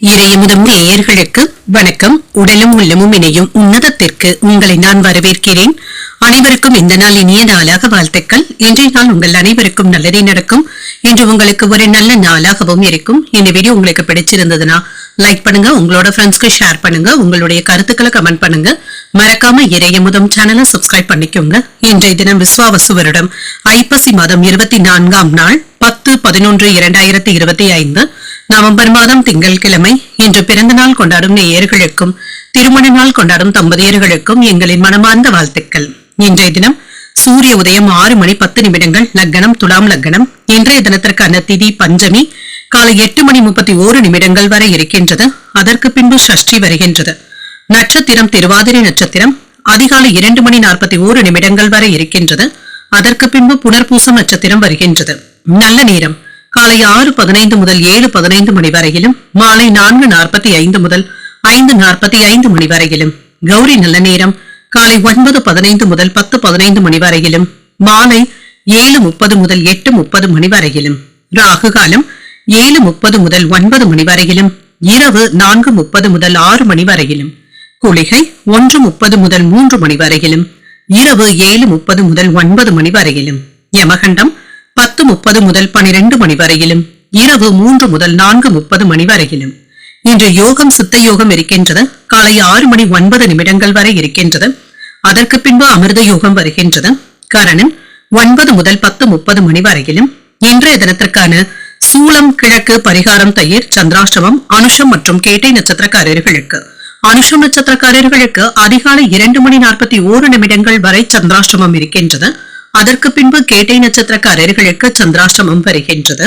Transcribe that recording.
இறையமுதம் நேயர்களுக்கு வணக்கம். உடலும் உள்ளமும் இணையும் உன்னதத்திற்கு உங்களை நான் வரவேற்கிறேன். அனைவருக்கும் இந்த நாள் இனிய நாளாக வாழ்த்துக்கள். இன்றைய நாள் உங்கள் அனைவருக்கும் நல்லதே நடக்கும். இன்று உங்களுக்கு ஒரு நல்ல நாளாகவும் இருக்கும். இந்த வீடியோ உங்களுக்கு பிடிச்சிருந்ததுன்னா லைக் பண்ணுங்க உங்களோட ஃப்ரெண்ட்ஸ்க்கு ஷேர் பண்ணுங்க உங்களுடைய கருத்துக்களை கமெண்ட் பண்ணுங்க. மறக்காம இறையமுதம் சேனலை சப்ஸ்கிரைப் பண்ணிக்கோங்க. இன்றைய தினம் விஸ்வாவசு வருடம். ஐப்பசி மாதம் இருபத்தி நான்காம் நாள் பத்து பதினொன்று இரண்டாயிரத்தி இருபத்தி ஐந்து. நவம்பர் மாதம் திங்கட்கிழமை இன்று பிறந்த நாள் கொண்டாடும் நேயர்களுக்கும் திருமண நாள் கொண்டாடும் தம்பதியர்களுக்கும் எங்களின் மனமார்ந்த வாழ்த்துக்கள். இன்றைய தினம் சூரிய உதயம் ஆறு மணி பத்து நிமிடங்கள் லக்னம் துலாம் லக்னம் இன்றைய தினத்திற்கான திதி பஞ்சமி. காலை எட்டு மணி முப்பத்தி ஓரு நிமிடங்கள் வரை இருக்கின்றது. அதற்கு பின்பு சஷ்டி வருகின்றது. நட்சத்திரம் திருவாதிரை நட்சத்திரம். அதிகாலை இரண்டு மணி நாற்பத்தி ஓரு நிமிடங்கள் வரை இருக்கின்றது. அதற்கு பின்பு புனர்பூசம் நட்சத்திரம் வருகின்றது. நல்ல நேரம். காலை ஆறு பதினைந்து முதல் ஏழு பதினைந்து மணி வரையிலும் மாலை நான்கு நாற்பத்தி ஐந்து முதல் ஐந்து நாற்பத்தி ஐந்து மணி வரையிலும். கௌரி நல்ல நேரம். காலை ஒன்பது பதினைந்து முதல் பத்து பதினைந்து மணி வரையிலும் மாலை ஏழு முப்பது முதல் எட்டு முப்பது மணி வரையிலும் ராகு காலம் ஏழு முப்பது முதல் ஒன்பது மணி வரையிலும் இரவு நான்கு முப்பது முதல் ஆறு மணி வரையிலும் குளிகை ஒன்று முப்பது முதல் மூன்று மணி வரையிலும் இரவு ஏழு முப்பது முதல் ஒன்பது மணி வரையிலும் யமகண்டம் பத்து முப்பது முதல் பனிரெண்டு மணி வரையிலும் இரவு மூன்று முதல் நான்கு முப்பது மணி வரையிலும் இன்று யோகம் சித்த யோகம் இருக்கின்றது. காலை ஆறு மணி ஒன்பது நிமிடங்கள் வரை இருக்கின்றது. அதற்கு பின்பு அமிர்த யோகம் வருகின்றது. காரணம் ஒன்பது முதல் பத்து முப்பது மணி வரையிலும் இன்றைய தினத்திற்கான சூளம் கிழக்கு பரிகாரம் தயிர் சந்திராஷ்டமம் அனுஷம் மற்றும் கேட்டை நட்சத்திரக்காரர்களுக்கு. அனுஷம் நட்சத்திரக்காரர்களுக்கு அதிகாலை இரண்டு மணி நாற்பத்தி ஓரு நிமிடங்கள் வரை சந்திராஷ்டமம் இருக்கின்றது. அதற்கு பின்பு கேட்டை நட்சத்திரக்காரர்களுக்கு சந்திராஷ்டமம் வருகின்றது.